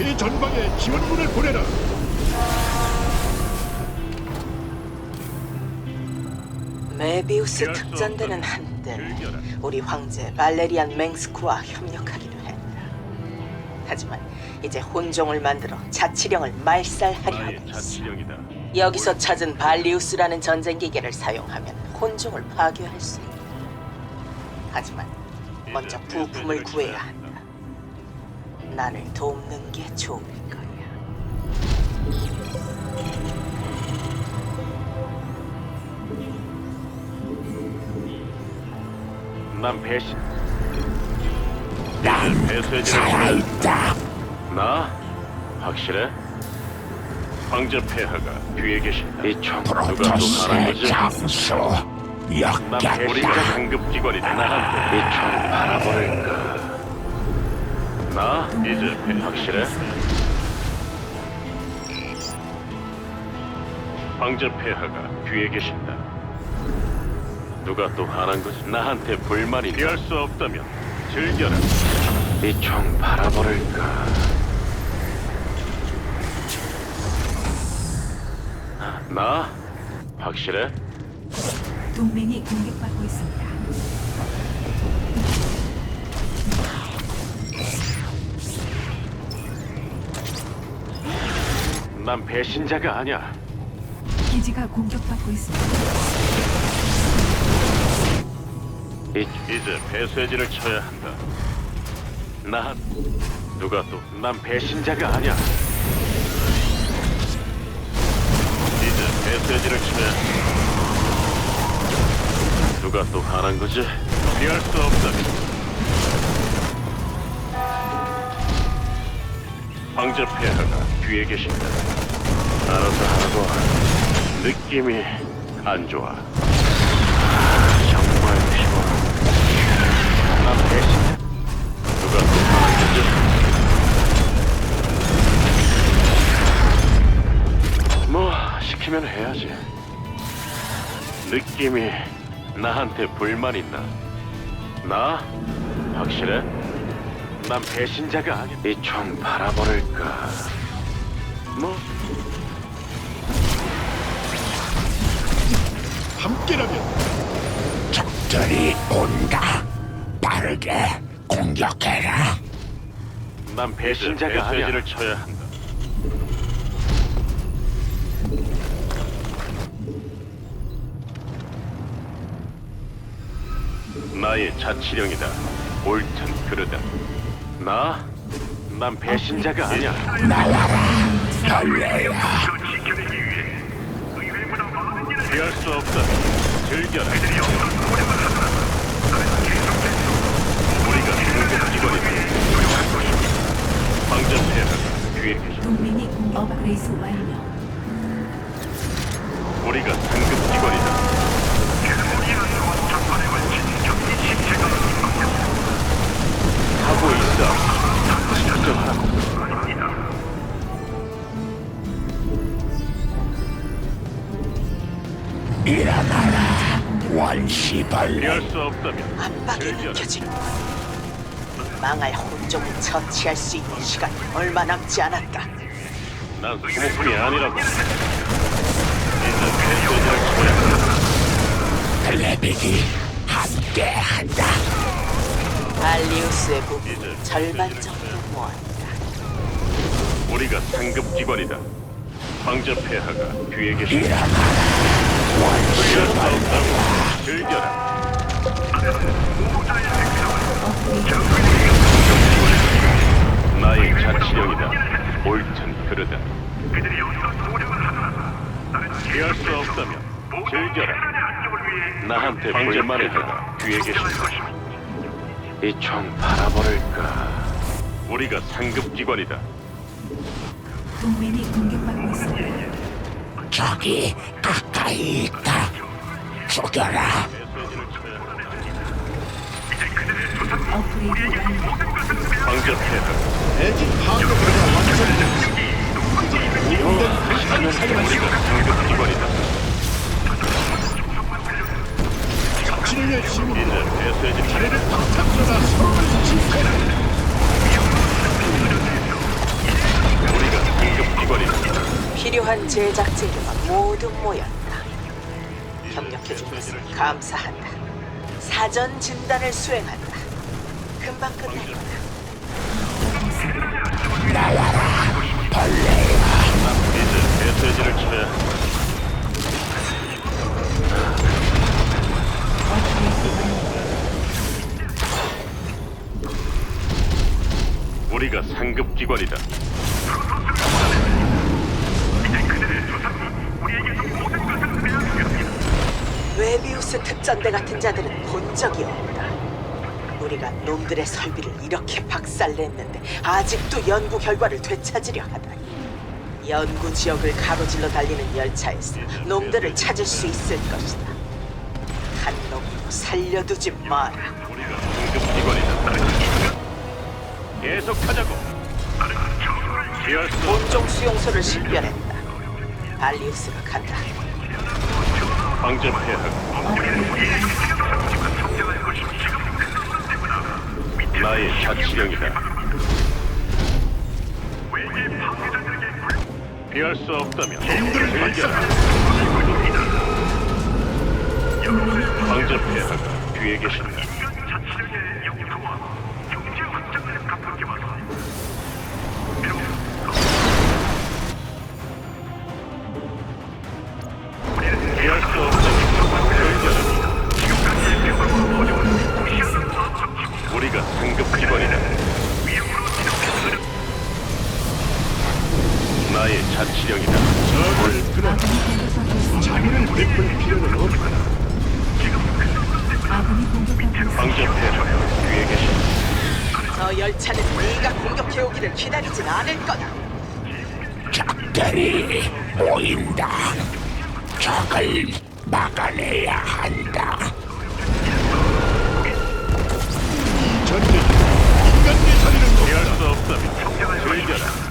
최전방에 지원군을 보내라. 메비우스 특전대는. 한때. 우리 황제 발레리안 맹스크와 협력하기로 했다. 하지만 이제 혼종을 만들어 자치령을 말살하려 하고 있어. 여기서 찾은 발리우스라는 전쟁 기계를 사용하면 혼종을 파괴할 수 있다. 하지만 먼저 부품을 구해야 한다. 나를 돕는 게 좋을 거야. 난 배신. 난 살아있다. 나 확실해? 황제 폐하가 뒤에 계신다. 이 총 누가 또 하는 프로토스의 거지? 장수 난 우리가 역겹다. 상급 기관이다. 나한테 이총 바라버릴까? 나 이제 배 확실해? 황제 폐하가 뒤에 계신다. 누가 또 하는 거지? 나한테 불만이 피할 수 없다면 즐겨라. 이 총 바라버릴까? 나 확실해? 동맹이 공격받고 있습니다. 난 배신자가 아니야. 기지가 공격받고 있습니다. 이, 이제 배쇄진을 쳐야 한다. 나 누가 또 난 배신자가 아니야. 이제 배쇄진을 쳐야 한다. 누가 또 하는 거지? 피할 수 없다. 황제 폐하가 뒤에 계신다. 알아서 하라고. 느낌이 안 좋아. 정말 피곤. 난 배신자. 누가 또 거지? 뭐 시키면 해야지. 느낌이 나한테 불만 있나? 나 확실해? 난 배신자가 아니야. 이총 바라버릴까? 뭐 함께라면 적들이 온다. 빠르게 공격해라. 난 배신자가 아니야. 쳐야 한다. 나의 자치령이다. 옳든 그르다. 나? 난 배신자가 아니야. 나와라. 벌레야. 피할 수 없다. 즐겨라. 우리가 공격 기관이다. 황제 폐하가 뒤에 계신다. 동맹이 공격 업그레이드 완료. 우리가 피할 수 없다면 압박이 즐겨라. 느껴지는 망할 혼종을 처치할 수 있는 시간이 얼마 남지 않았다. 난 소모품이 아니라고. 이제. 블레빅이 함께한다. 발리우스의 부분 절반 정도 모았다. 우리가 상급 기관이다. 황제 폐하가 뒤에 계신다. 일어나라. 피할 수. 나한테 불만이 하다 뒤에 계신다. 이 총 바라버릴까? 우리가 상급 기관이다. 동맹이 공격받고 있습니다. 적이 가까이 있다. 죽여라. 업그레이드 완료. 파괴가 완성된다. 이제 오염된 불판을 사용할 수 우리가 상급 기관이다. 자치령의 힘으로 이제 배쇄진 자네를 박탈하다 서로를 지켜라. 제작 재료가 모두 모였다. 협력해준 것을 감사한다. 사전 진단을 수행한다. 금방 끝날 거다. 이제 메시지를 쳐야. 우리가 상급 기관이다. 웨비우스 특전대 같은 자들은 본 적이 없다. 우리가 놈들의 설비를 이렇게 박살냈는데 아직도 연구 결과를 되찾으려 하다니. 연구 지역을 가로질러 달리는 열차에서 놈들을 찾을 수 있을 것이다. 살려두지 마라. 우리가 상급 기관이다. 계속하자고. 피할 수 없. 본종 수용소를 식별했다. 발리우스가 간다. 황제 폐하가 나의 자치령이다. 피할 수 없다면 즐겨라. 폐하가 뒤에 계신다. 저 열차는 네가 공격해오기를 기다리진 않을 거다. 적들이 보인다. 적을 막아내야 한다. 전쟁 인간의 자리는. 피할 수 없다면 즐겨라.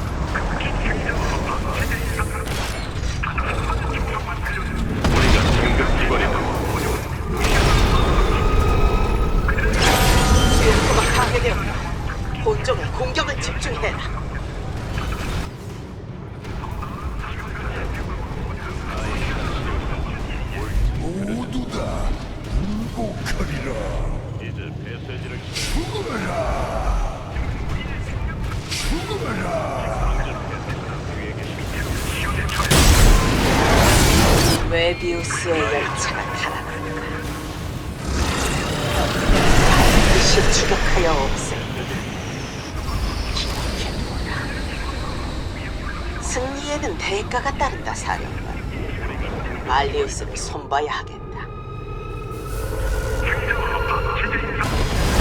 웨비우스의 열차가 달아난다. 반드시 추격하여 없애리라. 기억해두라. 승리에는 대가가 따른다, 사령관. 알리우스를 손봐야 하겠다.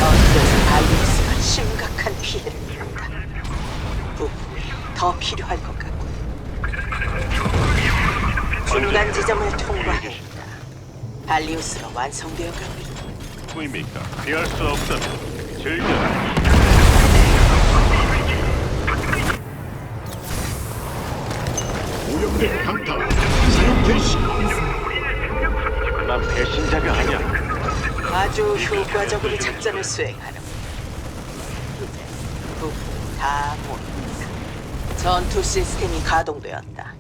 언제서 알리우스가 심각한 피해를 입었다. 부품이 더 필요할 것 같고. 중간 지점을 통과했다. 발리우스가 완성되어 가고 있다. 누구입니까? 피할 수 없다면 즐겨라. 오염된 강타 사용 개시 난 배신자가 아니야. 아주 효과적으로 작전을 수행하는. 이제 부품이 다 모였다. 전투 시스템이 가동되었다.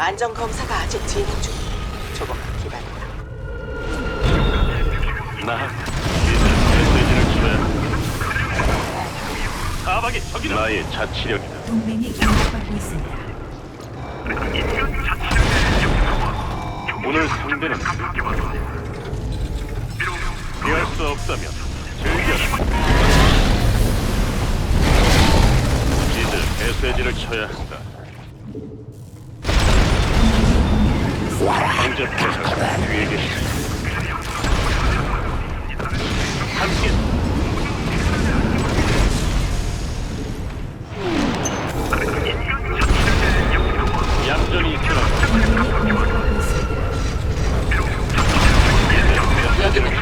안전 검사가 아직 진행 중이다. 조금만 기다려라. 나 적이다. 나의 자치령이다. 동맹이 공격받고 있습니다. 오늘 상대는 피할 수 없다면 즐겨라. 이제 배쇄지를 쳐야 한다.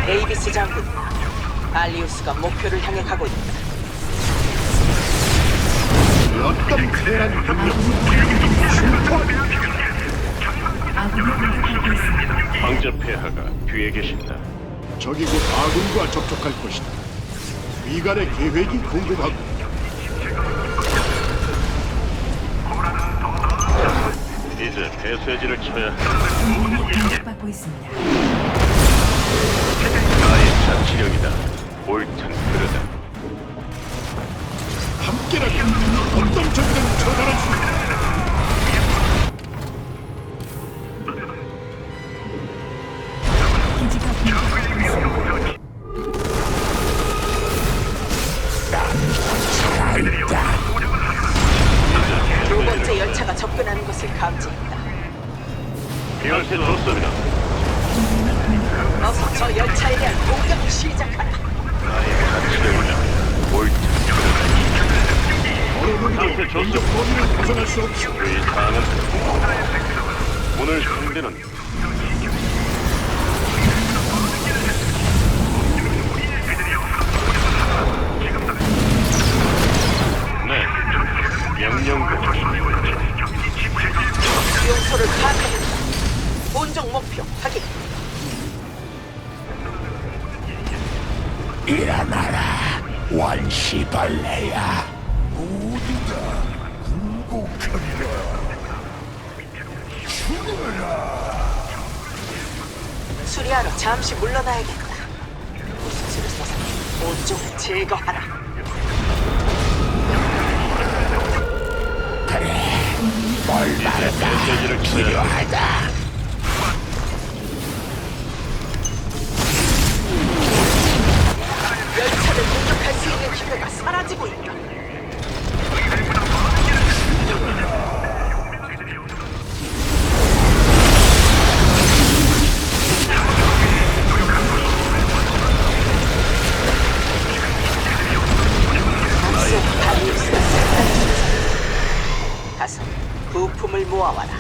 데이비스 장군이다. 발리우스가 목표를 향해 가고 있다. 어떤 대란 병력 아군이 공격받고 있습니다. 황제 폐하가 뒤에 계신다. 적이 곧 아군과 접촉할 것이다. 위관의 계획이 궁금하고 이제 배쇄진을 쳐야 한다. 동맹이 공격받고 있습니다. 나의 자치령이다. 열차에 대한 공격을 시작하라. 자치령이다. 옳든 그르다. 어느 누구도 공격 범위를 벗어날 수 없어. 이 사항은 오늘 상대는 네 명령대로 수용소를 파악했다. 본종 목표 확인. 일어나라 원시벌레야. 모두 다 굴복하리라. 수리하러 잠시 물러나야겠다. 무수수를 써서 본종을 제거하라. 그래, 쳐야 한다. 필요하다. 열차를 공격할 수 있는 기회가 사라지고 있다. 앞서 다리우스가 싹다 가서 부품을 모아와라.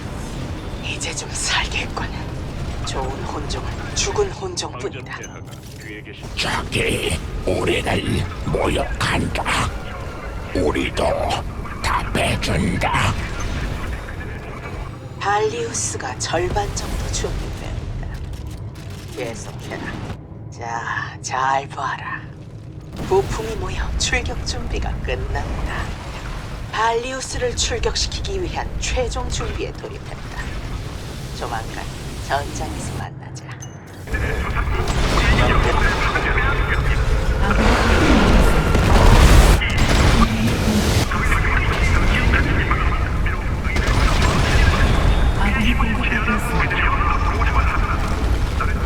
이제 좀 살겠군. 좋은 혼종은 죽은 혼종뿐이다. 뒤에 저기 우리를 모욕한다. 우리도 답해준다. 발리우스가 절반 정도 준비된다. 계속해라. 자, 잘 봐라. 부품이 모여 출격 준비가 끝났다. 발리우스를 출격시키기 위한 최종 준비에 돌입했다. 조만간 전장에서 만나자.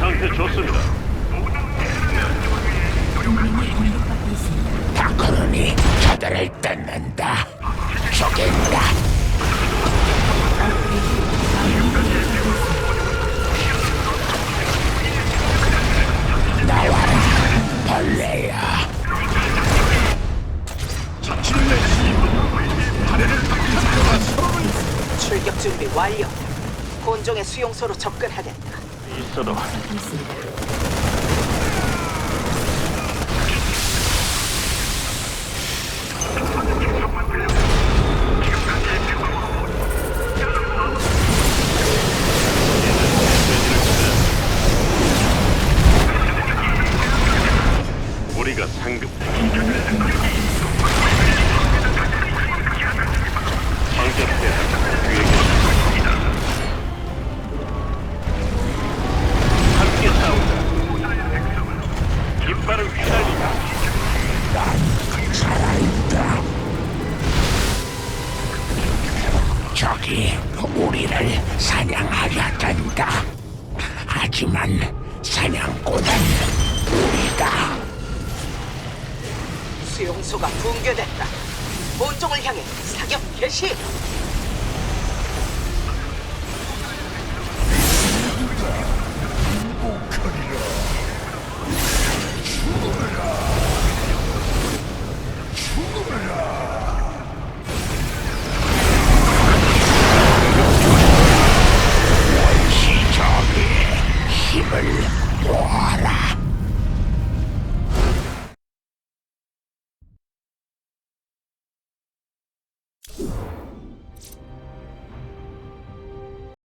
상태 좋습니다. 다크론이 저들을 뜯는다. 죽인다. 출격 준비 완료. 본종의 수용소로 접근하겠다. 있어도 있습니다. 깃발을 휘날리자. 살아있다. 저기 우리를 사냥하려든다. 하지만 사냥꾼은 우리다. 수용소가 붕괴됐다. 본종을 향해 사격 개시.